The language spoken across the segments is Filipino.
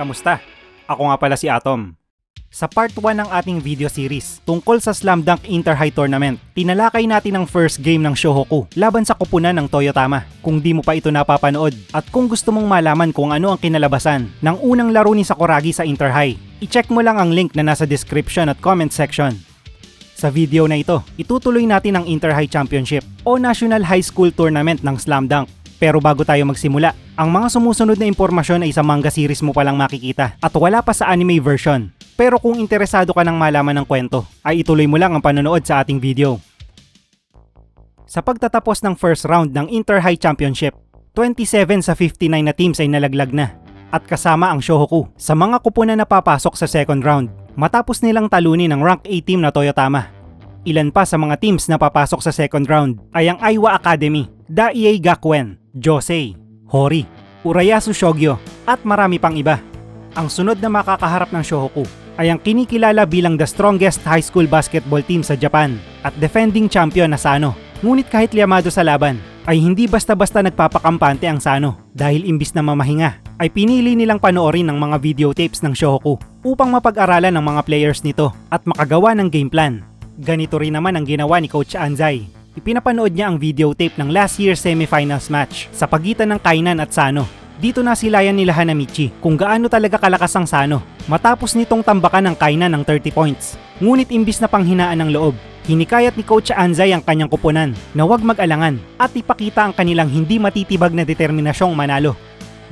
Kamusta? Ako nga pala si Atom. Sa part 1 ng ating video series tungkol sa Slam Dunk Inter High Tournament, tinalakay natin ang first game ng Shohoku laban sa kupunan ng Toyotama. Kung di mo pa ito napapanood at kung gusto mong malaman kung ano ang kinalabasan ng unang laro ni Sakuragi sa Inter High, i-check mo lang ang link na nasa description at comment section. Sa video na ito, itutuloy natin ang Inter High Championship o National High School Tournament ng Slam Dunk. Pero bago tayo magsimula, ang mga sumusunod na impormasyon ay sa manga series mo palang makikita at wala pa sa anime version. Pero kung interesado ka ng malaman ng kwento, ay ituloy mo lang ang panonood sa ating video. Sa pagtatapos ng first round ng Inter High Championship, 27 sa 59 na teams ay nalaglag na at kasama ang Shohoku sa mga kupunan na papasok sa second round matapos nilang talunin ng rank A team na Toyotama. Ilan pa sa mga teams na papasok sa second round ay ang Aiwa Academy, Daie Gakuen, Josei, Hori, Urayasu Shogyo at marami pang iba. Ang sunod na makakaharap ng Shohoku ay ang kinikilala bilang the strongest high school basketball team sa Japan at defending champion na Sano. Ngunit kahit liamado sa laban, ay hindi basta-basta nagpapakampante ang Sano dahil imbis na mamahinga, ay pinili nilang panoorin ng mga videotapes ng Shohoku upang mapag-aralan ng mga players nito at makagawa ng game plan. Ganito rin naman ang ginawa ni Coach Anzai. Ipinapanood niya ang videotape ng last year's semifinals match sa pagitan ng Kainan at Sano dito na silayan nila Hanamichi kung gaano talaga kalakas ang Sano matapos nitong tambakan ng Kainan ng 30 points. Ngunit imbis na panghinaan ng loob, hinikayat ni Coach Anzay ang kanyang kupunan na huwag mag-alangan at ipakita ang kanilang hindi matitibag na determinasyong manalo.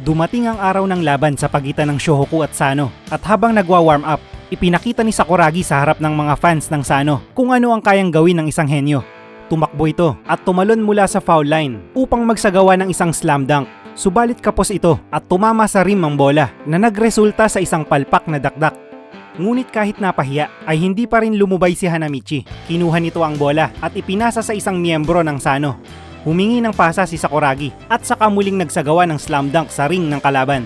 Dumating ang araw ng laban sa pagitan ng Shohoku at Sano at habang nagwa-warm up, ipinakita ni Sakuragi sa harap ng mga fans ng Sano kung ano ang kayang gawin ng isang henyo. Tumakbo ito at tumalon mula sa foul line upang magsagawa ng isang slam dunk Subalit kapos ito at tumama sa rim ang bola na nagresulta sa isang palpak na dakdak. Ngunit kahit napahiya ay hindi pa rin lumubay si Hanamichi. Kinuha nito ang bola at ipinasa sa isang miyembro ng Sano. Humingi ng pasa si Sakuragi at saka muling nagsagawa ng slam dunk sa ring ng kalaban.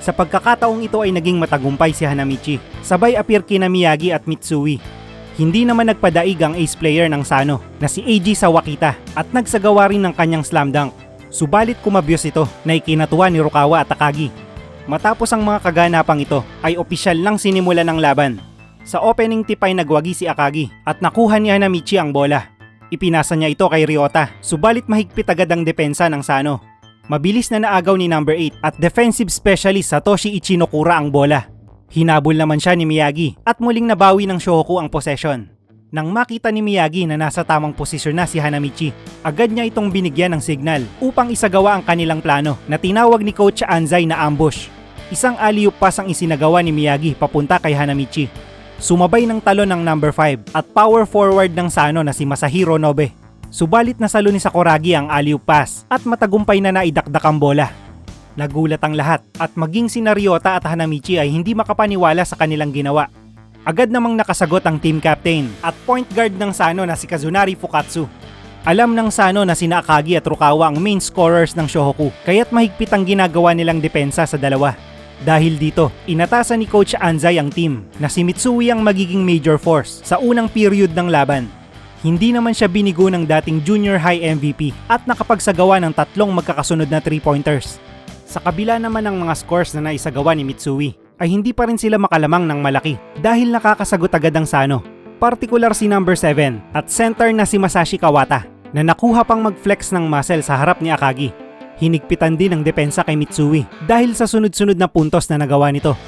Sa pagkakataong ito ay naging matagumpay si Hanamichi. Sabay appear kina Miyagi at Mitsui. Hindi naman nagpadaig ang ace player ng Sano na si Eiji Sawakita at nagsagawa rin ng kanyang slam dunk Subalit kumabyos ito na ikinatuwa ni Rukawa at Takagi. Matapos ang mga kaganapang ito ay opisyal lang sinimula ng laban. Sa opening tip ay nagwagi si Akagi at nakuha ni Hanamichi ang bola. Ipinasa niya ito kay Ryota, subalit mahigpit agad ang depensa ng Sano. Mabilis na naagaw ni number 8 at defensive specialist Satoshi Ichinokura ang bola. Hinabol naman siya ni Miyagi at muling nabawi ng Shohoku ang possession. Nang makita ni Miyagi na nasa tamang posisyon na si Hanamichi, agad niya itong binigyan ng signal upang isagawa ang kanilang plano na tinawag ni Coach Anzai na ambush. Isang alley-oop pass ang isinagawa ni Miyagi papunta kay Hanamichi. Sumabay ng talon ng number 5 at power forward ng Sano na si Masahiro Nobe. Subalit nasalo ni Sakuragi ang alley-oop pass at matagumpay na naidakdak ang bola. Nagulat ang lahat at maging si Nariota at Hanamichi ay hindi makapaniwala sa kanilang ginawa Agad namang nakasagot ang team captain at point guard ng Sano na si Kazunari Fukatsu. Alam ng Sano na sina Akagi at Rukawa ang main scorers ng Shohoku kaya't mahigpit ang ginagawa nilang depensa sa dalawa. Dahil dito, inatasan ni Coach Anzai ang team na si Mitsui ang magiging major force sa unang period ng laban. Hindi naman siya binigo ng dating junior high MVP at nakapagsagawa ng tatlong magkakasunod na 3-pointers. Sa kabila naman ng mga scores na naisagawa ni Mitsui, ay hindi pa rin sila makalamang ng malaki dahil nakakasagot agad ang Sano. Partikular si number 7 at center na si Masashi Kawata na nakuha pang mag-flex ng muscle sa harap ni Akagi. Hinigpitan din ang depensa kay Mitsui dahil sa sunod-sunod na puntos na nagawa nito.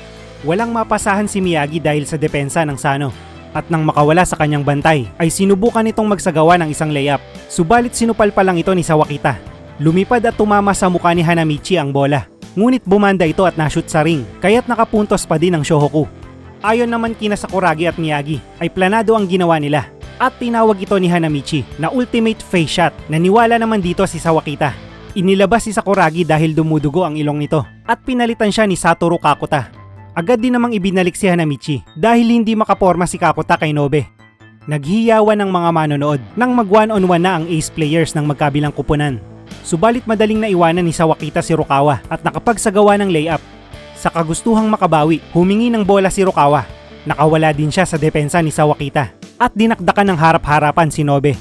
Walang mapasahan si Miyagi dahil sa depensa ng Sano at nang makawala sa kanyang bantay ay sinubukan itong magsagawa ng isang layup. Subalit sinupal pa lang ito ni Sawakita. Lumipad at tumama sa mukha ni Hanamichi ang bola Ngunit bumanda ito at nashoot sa ring, kaya't nakapuntos pa din ang Shohoku. Ayon naman kina Sakuragi at Miyagi, ay planado ang ginawa nila. At tinawag ito ni Hanamichi na ultimate face shot na niwala naman dito si Sawakita. Inilabas si Sakuragi dahil dumudugo ang ilong nito at pinalitan siya ni Satoru Kakuta. Agad din namang ibinalik si Hanamichi dahil hindi makaporma si Kakuta kay Nobe. Naghiyawan ng mga manonood nang mag one on one na ang ace players ng magkabilang kupunan. Subalit madaling naiwanan ni Sawakita si Rukawa at nakapagsagawa ng layup. Sa kagustuhang makabawi, humingi ng bola si Rukawa. Nakawala din siya sa depensa ni Sawakita at dinakdakan ng harap-harapan si Nobe.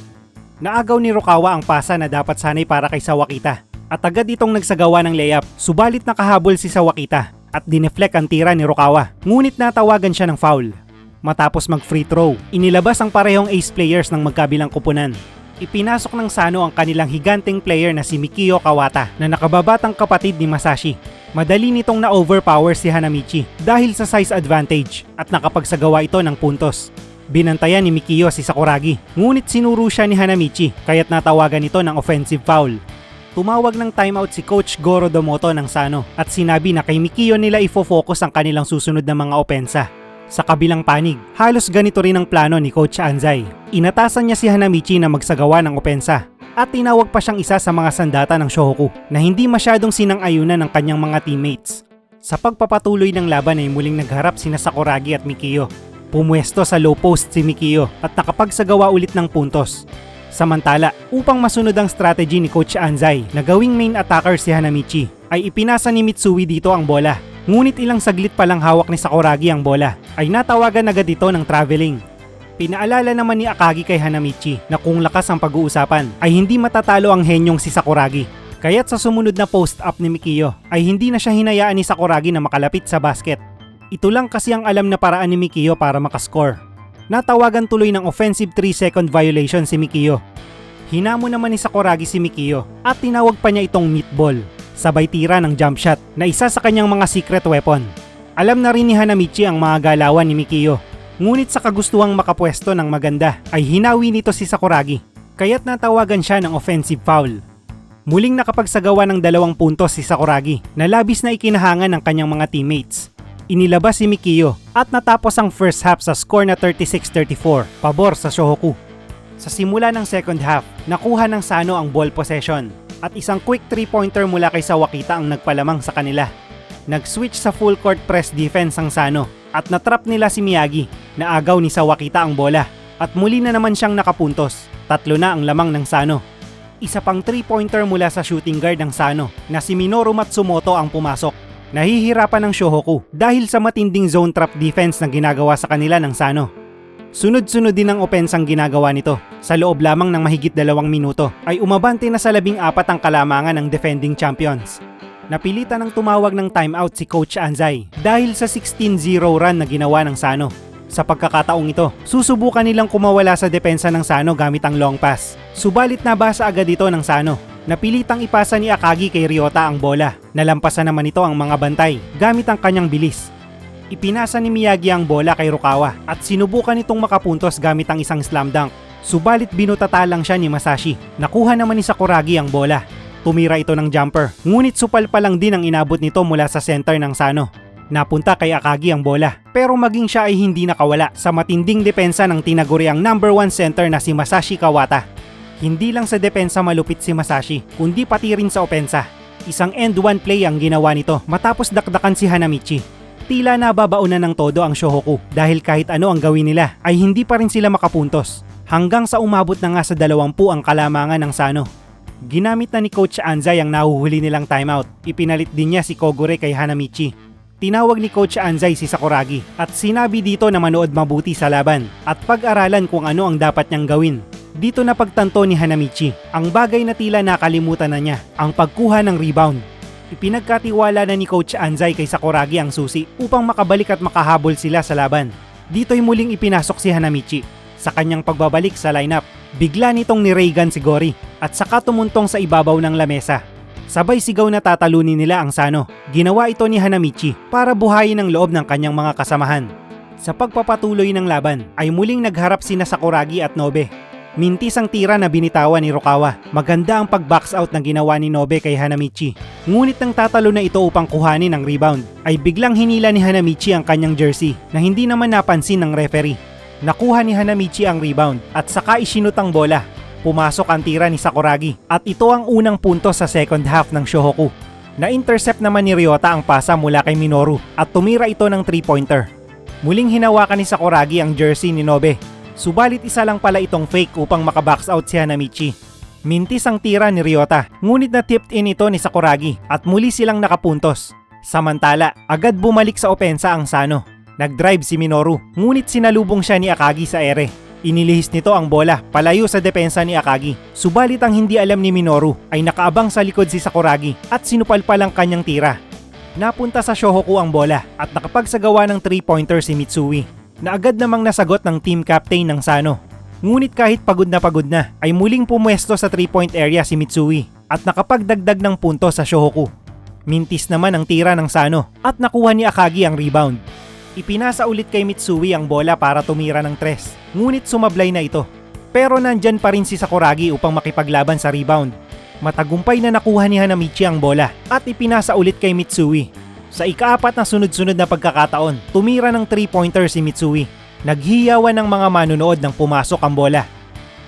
Naagaw ni Rukawa ang pasa na dapat sanay para kay Sawakita at agad itong nagsagawa ng layup subalit nakahabol si Sawakita at dineflect ang tira ni Rukawa. Ngunit natawagan siya ng foul. Matapos mag-free throw, inilabas ang parehong ace players ng magkabilang kupunan. Ipinasok ng Sano ang kanilang higanteng player na si Mikio Kawata na nakababatang kapatid ni Masashi. Madali nitong na-overpower si Hanamichi dahil sa size advantage at nakapagsagawa ito ng puntos. Binantayan ni Mikio si Sakuragi, ngunit sinuro siya ni Hanamichi kaya't natawagan ito ng offensive foul. Tumawag ng timeout si Coach Goro Domoto ng Sano at sinabi na kay Mikio nila ifo-focus ang kanilang susunod na mga opensa. Sa kabilang panig, halos ganito rin ang plano ni Coach Anzai. Inatasan niya si Hanamichi na magsagawa ng opensa at tinawag pa siyang isa sa mga sandata ng Shohoku na hindi masyadong sinang-ayunan ng kanyang mga teammates. Sa pagpapatuloy ng laban ay muling nagharap sina Sakuragi at Mikio. Pumwesto sa low post si Mikio at nakapagsagawa ulit ng puntos. Samantala, upang masunod ang strategy ni Coach Anzai na gawing main attacker si Hanamichi, ay ipinasa ni Mitsui dito ang bola Ngunit ilang saglit pa lang hawak ni Sakuragi ang bola, ay natawagan agad ito ng traveling. Pinaalala naman ni Akagi kay Hanamichi na kung lakas ang pag-uusapan ay hindi matatalo ang henyong si Sakuragi. Kaya't sa sumunod na post-up ni Mikiyo ay hindi na siya hinayaan ni Sakuragi na makalapit sa basket. Ito lang kasi ang alam na paraan ni Mikiyo para makascore. Natawagan tuloy ng offensive 3 second violation si Mikiyo. Hinamo naman ni Sakuragi si Mikiyo at tinawag pa niya itong meatball sabay tira ng jump shot na isa sa kanyang mga secret weapon. Alam na rin ni Hanamichi ang mga galawan ni Mikiyo. Ngunit sa kagustuhang makapwesto ng maganda ay hinawi nito si Sakuragi kaya't natawagan siya ng offensive foul. Muling nakapagsagawa ng dalawang puntos si Sakuragi na labis na ikinahangan ng kanyang mga teammates. Inilabas si Mikiyo at natapos ang first half sa score na 36-34 pabor sa Shohoku. Sa simula ng second half, nakuha ng Sano ang ball possession at isang quick 3-pointer mula kay Sawakita ang nagpalamang sa kanila. Nag-switch sa full court press defense ang Sano at natrap nila si Miyagi na agaw ni Sawakita ang bola at muli na naman siyang nakapuntos. Tatlo na ang lamang ng Sano. Isa pang 3-pointer mula sa shooting guard ng Sano na si Minoru Matsumoto ang pumasok. Nahihirapan ng Shohoku dahil sa matinding zone trap defense na ginagawa sa kanila ng Sano. Sunod-sunod din ang opensang ginagawa nito. Sa loob lamang ng mahigit dalawang minuto ay umabante na sa labing apat ang kalamangan ng defending champions. Napilitan ng tumawag ng timeout si Coach Anzai dahil sa 16-0 run na ginawa ng Sano. Sa pagkakataong ito, susubukan nilang kumawala sa depensa ng Sano gamit ang long pass. Subalit nabasa agad ito ng Sano. Napilitang ipasa ni Akagi kay Ryota ang bola. Nalampasan naman ito ang mga bantay gamit ang kanyang bilis Ipinasa ni Miyagi ang bola kay Rukawa at sinubukan itong makapuntos gamit ang isang slam dunk. Subalit binutata lang siya ni Masashi. Nakuha naman ni Sakuragi ang bola. Tumira ito ng jumper, ngunit supal pa lang din ang inabot nito mula sa center ng Sano. Napunta kay Akagi ang bola, pero maging siya ay hindi nakawala sa matinding depensa ng tinaguriang number 1 center na si Masashi Kawata. Hindi lang sa depensa malupit si Masashi, kundi pati rin sa opensa. Isang end one play ang ginawa nito matapos dakdakan si Hanamichi tila nababaunan ng todo ang Shohoku dahil kahit ano ang gawin nila ay hindi pa rin sila makapuntos. Hanggang sa umabot na nga sa 20 ang kalamangan ng Sano. Ginamit na ni Coach Anzai ang nahuhuli nilang timeout. Ipinalit din niya si Kogure kay Hanamichi. Tinawag ni Coach Anzai si Sakuragi at sinabi dito na manood mabuti sa laban at pag-aralan kung ano ang dapat niyang gawin. Dito na pagtanto ni Hanamichi ang bagay na tila nakalimutan na niya, ang pagkuha ng rebound Ipinagkatiwala na ni Coach Anzai kay Sakuragi ang susi upang makabalik at makahabol sila sa laban. Dito'y muling ipinasok si Hanamichi. Sa kanyang pagbabalik sa lineup, bigla nitong ni Reagan si Gori at saka tumuntong sa ibabaw ng lamesa. Sabay sigaw na tatalunin nila ang Sano. Ginawa ito ni Hanamichi para buhayin ang loob ng kanyang mga kasamahan. Sa pagpapatuloy ng laban ay muling nagharap sina Sakuragi at Nobe Mintis ang tira na binitawan ni Rokawa. Maganda ang pag-box out na ginawa ni Nobe kay Hanamichi. Ngunit nang tatalo na ito upang kuhanin ang rebound, ay biglang hinila ni Hanamichi ang kanyang jersey na hindi naman napansin ng referee. Nakuha ni Hanamichi ang rebound at saka isinut ang bola. Pumasok ang tira ni Sakuragi at ito ang unang punto sa second half ng Shohoku. Na-intercept naman ni Ryota ang pasa mula kay Minoru at tumira ito ng 3-pointer. Muling hinawakan ni Sakuragi ang jersey ni Nobe Subalit isa lang pala itong fake upang makabox out si Hanamichi. Mintis ang tira ni Ryota, ngunit na-tipped in ito ni Sakuragi at muli silang nakapuntos. Samantala, agad bumalik sa opensa ang Sano. Nag-drive si Minoru, ngunit sinalubong siya ni Akagi sa ere. Inilihis nito ang bola palayo sa depensa ni Akagi. Subalit ang hindi alam ni Minoru ay nakaabang sa likod si Sakuragi at sinupal pa lang kanyang tira. Napunta sa Shohoku ang bola at nakapagsagawa ng 3-pointer si Mitsui na agad namang nasagot ng team captain ng Sano. Ngunit kahit pagod na pagod na ay muling pumwesto sa 3-point area si Mitsui at nakapagdagdag ng punto sa Shohoku. Mintis naman ang tira ng Sano at nakuha ni Akagi ang rebound. Ipinasa ulit kay Mitsui ang bola para tumira ng tres, ngunit sumablay na ito. Pero nandyan pa rin si Sakuragi upang makipaglaban sa rebound. Matagumpay na nakuha ni Hanamichi ang bola at ipinasa ulit kay Mitsui. Sa ikaapat na sunod-sunod na pagkakataon, tumira ng 3-pointer si Mitsui. Naghiyawan ng mga manunood nang pumasok ang bola.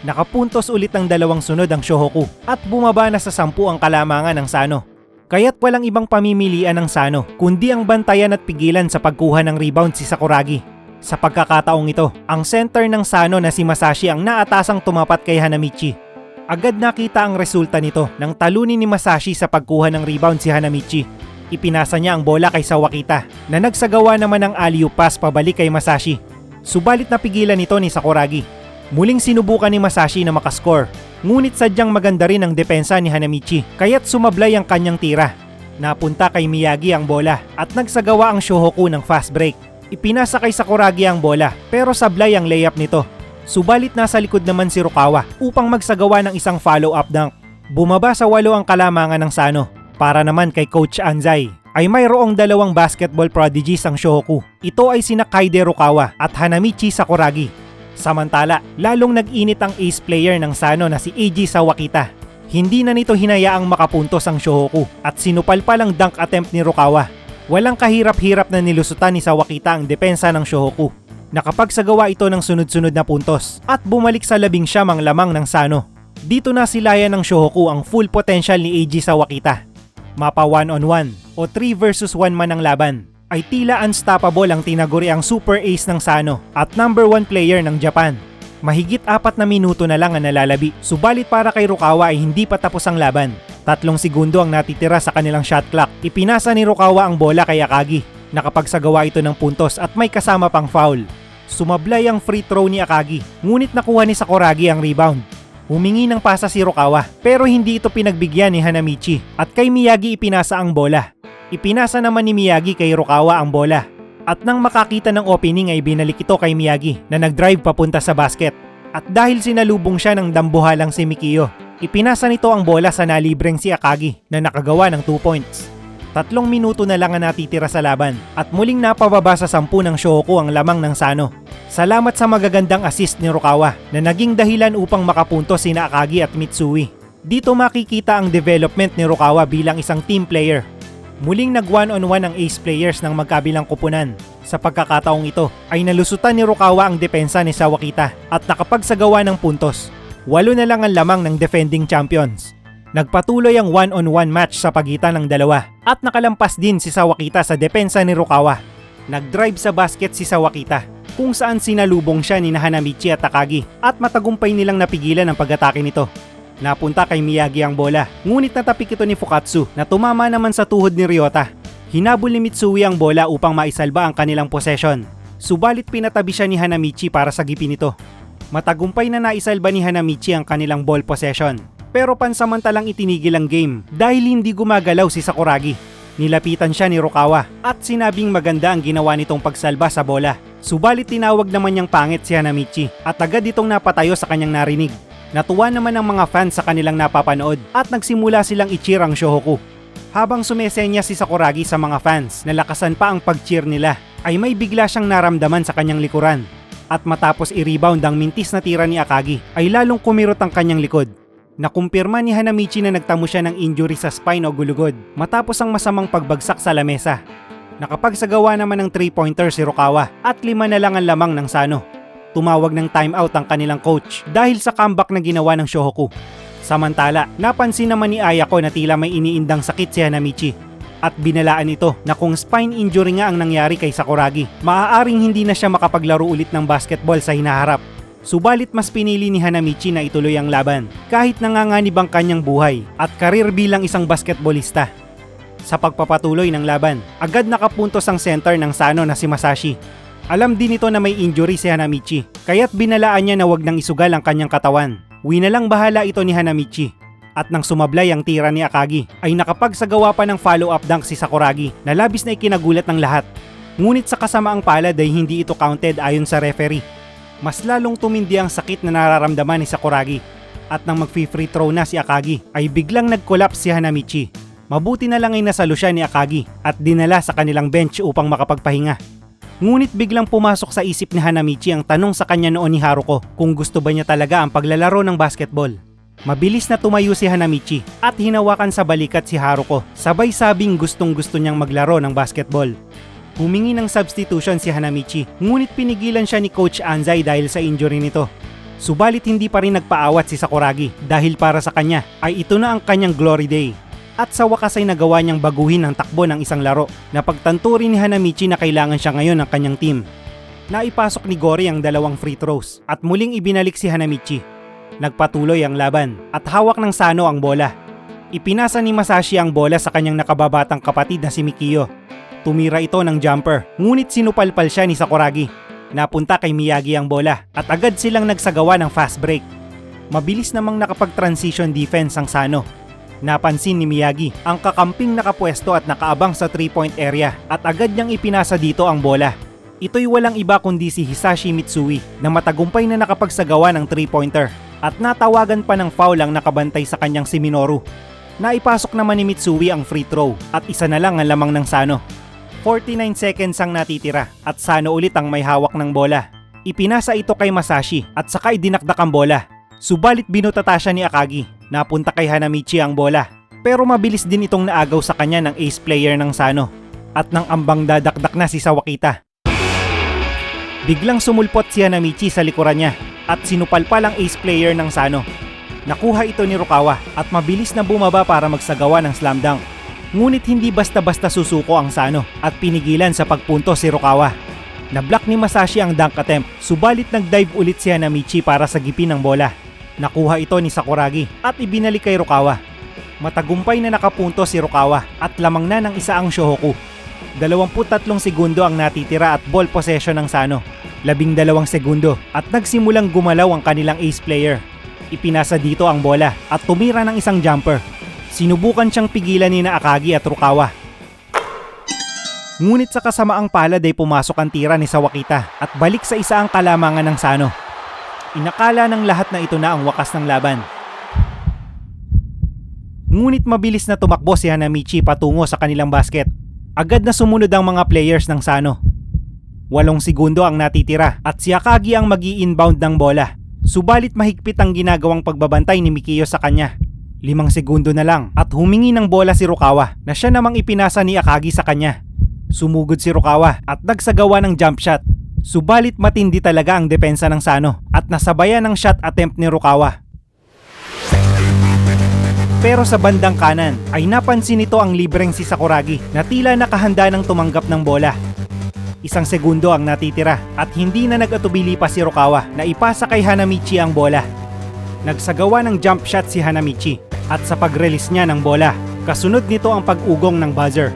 Nakapuntos ulit ng dalawang sunod ang Shohoku at bumaba na sa sampu ang kalamangan ng Sano. Kaya't walang ibang pamimilian ng Sano kundi ang bantayan at pigilan sa pagkuha ng rebound si Sakuragi. Sa pagkakataong ito, ang center ng Sano na si Masashi ang naatasang tumapat kay Hanamichi. Agad nakita ang resulta nito nang talunin ni Masashi sa pagkuha ng rebound si Hanamichi. Ipinasa niya ang bola kay Sawakita na nagsagawa naman ng alley pass pabalik kay Masashi. Subalit napigilan nito ni Sakuragi. Muling sinubukan ni Masashi na makascore Ngunit sadyang maganda rin ang depensa ni Hanamichi kaya't sumablay ang kanyang tira. Napunta kay Miyagi ang bola at nagsagawa ang Shohoku ng fast break. Ipinasa kay Sakuragi ang bola pero sablay ang layup nito. Subalit nasa likod naman si Rukawa upang magsagawa ng isang follow-up dunk. Bumaba sa walo ang kalamangan ng Sano. Para naman kay Coach Anzai ay mayroong dalawang basketball prodigies ang Shohoku. Ito ay sina Kaide Rukawa at Hanamichi Sakuragi Samantala, lalong nag-init ang ace player ng Sano na si AJ Sawakita. Hindi na nito hinayaang makapuntos ang Shohoku at sinupal pa lang dunk attempt ni Rukawa. Walang kahirap-hirap na nilusutan ni Sawakita ang depensa ng Shohoku. Nakapagsagawa ito ng sunod-sunod na puntos at bumalik sa labing siyam ang lamang ng Sano. Dito na silayan ng Shohoku ang full potential ni AJ Sawakita. Mapa 1 on 1 o 3 versus 1 man ang laban ay tila unstoppable ang tinaguri ang super ace ng Sano at number 1 player ng Japan. Mahigit apat na minuto na lang ang nalalabi, subalit para kay Rukawa ay hindi pa tapos ang laban. Tatlong segundo ang natitira sa kanilang shot clock. Ipinasa ni Rukawa ang bola kay Akagi. Nakapagsagawa ito ng puntos at may kasama pang foul. Sumablay ang free throw ni Akagi, ngunit nakuha ni Sakuragi ang rebound. Humingi ng pasa si Rukawa pero hindi ito pinagbigyan ni Hanamichi at kay Miyagi ipinasa ang bola. Ipinasa naman ni Miyagi kay Rukawa ang bola. At nang makakita ng opening ay binalik ito kay Miyagi na nag-drive papunta sa basket. At dahil sinalubong siya ng dambuhalang si Mikiyo, ipinasa nito ang bola sa nalibreng si Akagi na nakagawa ng 2 points. Tatlong minuto na lang ang natitira sa laban at muling napababa sa sampu ng Shohoku ang lamang ng Sano. Salamat sa magagandang assist ni Rukawa na naging dahilan upang makapunto sina Akagi at Mitsui. Dito makikita ang development ni Rukawa bilang isang team player Muling nag one-on-one ang ace players ng magkabilang kupunan. Sa pagkakataong ito ay nalusutan ni Rukawa ang depensa ni Sawakita at nakapagsagawa ng puntos. Walo na lang ang lamang ng defending champions. Nagpatuloy ang one-on-one match sa pagitan ng dalawa at nakalampas din si Sawakita sa depensa ni Rukawa. Nag-drive sa basket si Sawakita kung saan sinalubong siya ni Hanamichi at Takagi at matagumpay nilang napigilan ang pag-atake nito. Napunta kay Miyagi ang bola, ngunit natapik ito ni Fukatsu na tumama naman sa tuhod ni Ryota. Hinabol ni Mitsui ang bola upang maisalba ang kanilang possession. Subalit pinatabi siya ni Hanamichi para sa gipin nito. Matagumpay na naisalba ni Hanamichi ang kanilang ball possession. Pero pansamantalang itinigil ang game dahil hindi gumagalaw si Sakuragi. Nilapitan siya ni Rukawa at sinabing maganda ang ginawa nitong pagsalba sa bola. Subalit tinawag naman niyang pangit si Hanamichi at agad itong napatayo sa kanyang narinig. Natuwa naman ang mga fans sa kanilang napapanood at nagsimula silang i-cheer ang Shohoku. Habang sumesenya si Sakuragi sa mga fans na lakasan pa ang pag-cheer nila, ay may bigla siyang naramdaman sa kanyang likuran. At matapos i-rebound ang mintis na tira ni Akagi, ay lalong kumirot ang kanyang likod. Nakumpirma ni Hanamichi na nagtamo siya ng injury sa spine o gulugod matapos ang masamang pagbagsak sa lamesa. Nakapagsagawa naman ng 3-pointer si Rukawa at lima na lang ang lamang ng Sano tumawag ng timeout ang kanilang coach dahil sa comeback na ginawa ng Shohoku. Samantala, napansin naman ni Ayako na tila may iniindang sakit si Hanamichi at binalaan ito na kung spine injury nga ang nangyari kay Sakuragi, maaaring hindi na siya makapaglaro ulit ng basketball sa hinaharap. Subalit mas pinili ni Hanamichi na ituloy ang laban kahit nanganganib ang kanyang buhay at karir bilang isang basketballista. Sa pagpapatuloy ng laban, agad nakapuntos ang center ng Sano na si Masashi alam din ito na may injury si Hanamichi, kaya't binalaan niya na wag nang isugal ang kanyang katawan. Uwi na lang bahala ito ni Hanamichi. At nang sumablay ang tira ni Akagi, ay nakapagsagawa pa ng follow-up dunk si Sakuragi na labis na ikinagulat ng lahat. Ngunit sa kasamaang palad ay hindi ito counted ayon sa referee. Mas lalong tumindi ang sakit na nararamdaman ni Sakuragi. At nang mag-free throw na si Akagi, ay biglang nag-collapse si Hanamichi. Mabuti na lang ay nasalo siya ni Akagi at dinala sa kanilang bench upang makapagpahinga. Ngunit biglang pumasok sa isip ni Hanamichi ang tanong sa kanya noon ni Haruko kung gusto ba niya talaga ang paglalaro ng basketball. Mabilis na tumayo si Hanamichi at hinawakan sa balikat si Haruko sabay sabing gustong gusto niyang maglaro ng basketball. Humingi ng substitution si Hanamichi ngunit pinigilan siya ni Coach Anzai dahil sa injury nito. Subalit hindi pa rin nagpaawat si Sakuragi dahil para sa kanya ay ito na ang kanyang glory day. At sa wakas ay nagawa niyang baguhin ang takbo ng isang laro na pagtanturi ni Hanamichi na kailangan siya ngayon ng kanyang team. Naipasok ni Gori ang dalawang free throws at muling ibinalik si Hanamichi. Nagpatuloy ang laban at hawak ng Sano ang bola. Ipinasa ni Masashi ang bola sa kanyang nakababatang kapatid na si Mikiyo. Tumira ito ng jumper, ngunit sinupalpal siya ni Sakuragi. Napunta kay Miyagi ang bola at agad silang nagsagawa ng fast break. Mabilis namang nakapag-transition defense ang Sano. Napansin ni Miyagi ang kakamping nakapwesto at nakaabang sa 3-point area at agad niyang ipinasa dito ang bola. Ito'y walang iba kundi si Hisashi Mitsui na matagumpay na nakapagsagawa ng 3-pointer at natawagan pa ng foul ang nakabantay sa kanyang si Minoru. Naipasok naman ni Mitsui ang free throw at isa na lang ang lamang ng Sano. 49 seconds ang natitira at Sano ulit ang may hawak ng bola. Ipinasa ito kay Masashi at saka idinakdak ang bola. Subalit binutata siya ni Akagi. Napunta kay Hanamichi ang bola. Pero mabilis din itong naagaw sa kanya ng ace player ng Sano. At nang ambang dadakdak na si Sawakita. Biglang sumulpot si Hanamichi sa likuran niya at sinupalpal ang ace player ng Sano. Nakuha ito ni Rukawa at mabilis na bumaba para magsagawa ng slam dunk. Ngunit hindi basta-basta susuko ang Sano at pinigilan sa pagpunto si Rukawa. Na-block ni Masashi ang dunk attempt, subalit nag-dive ulit si Hanamichi para sagipin ang bola. Nakuha ito ni Sakuragi at ibinalik kay Rukawa. Matagumpay na nakapunto si Rukawa at lamang na ng isa ang Shohoku. 23 segundo ang natitira at ball possession ng Sano. 12 segundo at nagsimulang gumalaw ang kanilang ace player. Ipinasa dito ang bola at tumira ng isang jumper. Sinubukan siyang pigilan ni na Akagi at Rukawa. Ngunit sa kasamaang palad ay pumasok ang tira ni Sawakita at balik sa isa ang kalamangan ng Sano. Inakala ng lahat na ito na ang wakas ng laban. Ngunit mabilis na tumakbo si Hanamichi patungo sa kanilang basket. Agad na sumunod ang mga players ng Sano. Walong segundo ang natitira at si Akagi ang mag inbound ng bola. Subalit mahigpit ang ginagawang pagbabantay ni Mikiyo sa kanya. Limang segundo na lang at humingi ng bola si Rukawa na siya namang ipinasa ni Akagi sa kanya. Sumugod si Rukawa at nagsagawa ng jump shot. Subalit matindi talaga ang depensa ng Sano at nasabayan ng shot attempt ni Rukawa. Pero sa bandang kanan ay napansin nito ang libreng si Sakuragi na tila nakahanda ng tumanggap ng bola. Isang segundo ang natitira at hindi na nag-atubili pa si Rukawa na ipasa kay Hanamichi ang bola. Nagsagawa ng jump shot si Hanamichi at sa pag-release niya ng bola, kasunod nito ang pag-ugong ng buzzer.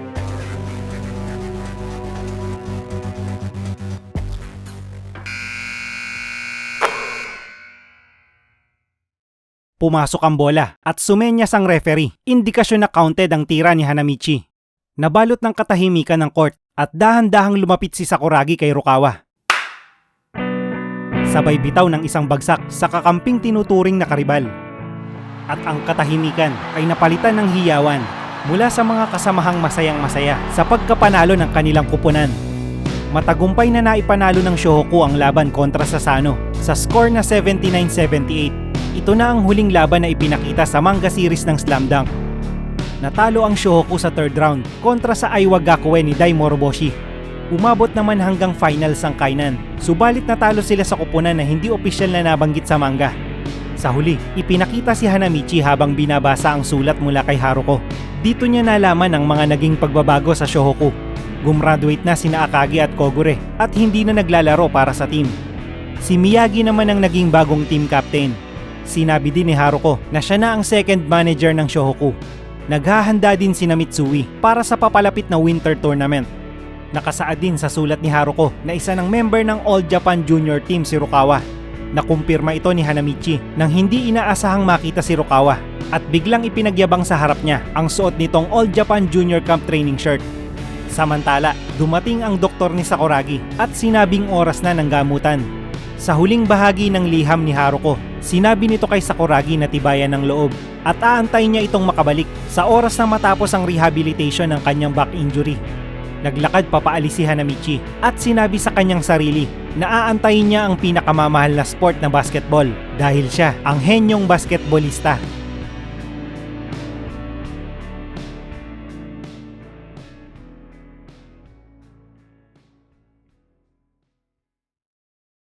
Pumasok ang bola at sumenyas ang referee. Indikasyon na counted ang tira ni Hanamichi. Nabalot ng katahimikan ng court at dahan-dahang lumapit si Sakuragi kay Rukawa. Sabay bitaw ng isang bagsak sa kakamping tinuturing na karibal. At ang katahimikan ay napalitan ng hiyawan mula sa mga kasamahang masayang masaya sa pagkapanalo ng kanilang kupunan. Matagumpay na naipanalo ng Shohoku ang laban kontra sa Sano sa score na 79-78 ito na ang huling laban na ipinakita sa manga series ng Slam Dunk. Natalo ang Shohoku sa third round kontra sa Aiwa Gakuen ni Dai Moroboshi. Umabot naman hanggang finals ang kainan, subalit natalo sila sa kupunan na hindi opisyal na nabanggit sa manga. Sa huli, ipinakita si Hanamichi habang binabasa ang sulat mula kay Haruko. Dito niya nalaman ang mga naging pagbabago sa Shohoku. Gumraduate na sina Akagi at Kogure at hindi na naglalaro para sa team. Si Miyagi naman ang naging bagong team captain Sinabi din ni Haruko na siya na ang second manager ng Shohoku. Naghahanda din si Mitsui para sa papalapit na winter tournament. Nakasaad din sa sulat ni Haruko na isa ng member ng All Japan Junior Team si Rukawa. Nakumpirma ito ni Hanamichi nang hindi inaasahang makita si Rukawa. at biglang ipinagyabang sa harap niya ang suot nitong All Japan Junior Camp training shirt. Samantala, dumating ang doktor ni Sakuragi at sinabing oras na ng gamutan. Sa huling bahagi ng liham ni Haruko, sinabi nito kay Sakuragi na tibayan ng loob at aantay niya itong makabalik sa oras na matapos ang rehabilitation ng kanyang back injury. Naglakad papaali si Hanamichi at sinabi sa kanyang sarili na aantayin niya ang pinakamamahal na sport na basketball dahil siya ang henyong basketballista